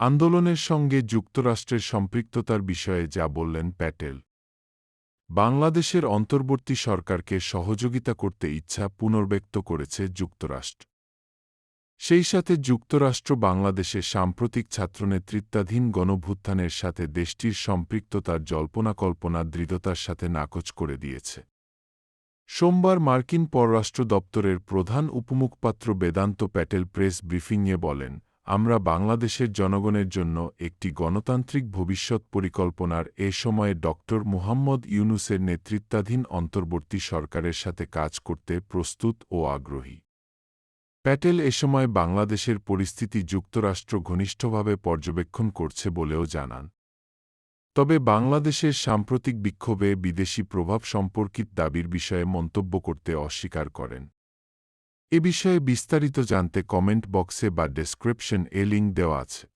আন্দোলনের সঙ্গে যুক্তরাষ্ট্রের সম্পৃক্ততার বিষয়ে যা বললেন প্যাটেল। বাংলাদেশের অন্তর্বর্তী সরকারকে সহযোগিতা করতে ইচ্ছা পুনর্ব্যক্ত করেছে যুক্তরাষ্ট্র। সেই সাথে যুক্তরাষ্ট্র বাংলাদেশে সাম্প্রতিক ছাত্রনেতৃত্বাধীন গণভ্যুত্থানের সাথে দেশটির সম্পৃক্ততার জল্পনা কল্পনা দৃঢ়তার সাথে নাকচ করে দিয়েছে। সোমবার মার্কিন পররাষ্ট্র দপ্তরের প্রধান উপমুখপাত্র বেদান্ত প্যাটেল প্রেস ব্রিফিংয়ে বলেন আমরা বাংলাদেশের জনগণের জন্য একটি গণতান্ত্রিক ভবিষ্যৎ পরিকল্পনার এ সময়ে ড মুহাম্মদ ইউনুসের নেতৃত্বাধীন অন্তর্বর্তী সরকারের সাথে কাজ করতে প্রস্তুত ও আগ্রহী। প্যাটেল এ সময় বাংলাদেশের পরিস্থিতি যুক্তরাষ্ট্র ঘনিষ্ঠভাবে পর্যবেক্ষণ করছে বলেও জানান। তবে বাংলাদেশের সাম্প্রতিক বিক্ষোভে বিদেশি প্রভাব সম্পর্কিত দাবির বিষয়ে মন্তব্য করতে অস্বীকার করেন। এ বিষয়ে বিস্তারিত জানতে কমেন্ট বক্সে বা ডেসক্রিপশন এ লিঙ্ক দেওয়া আছে।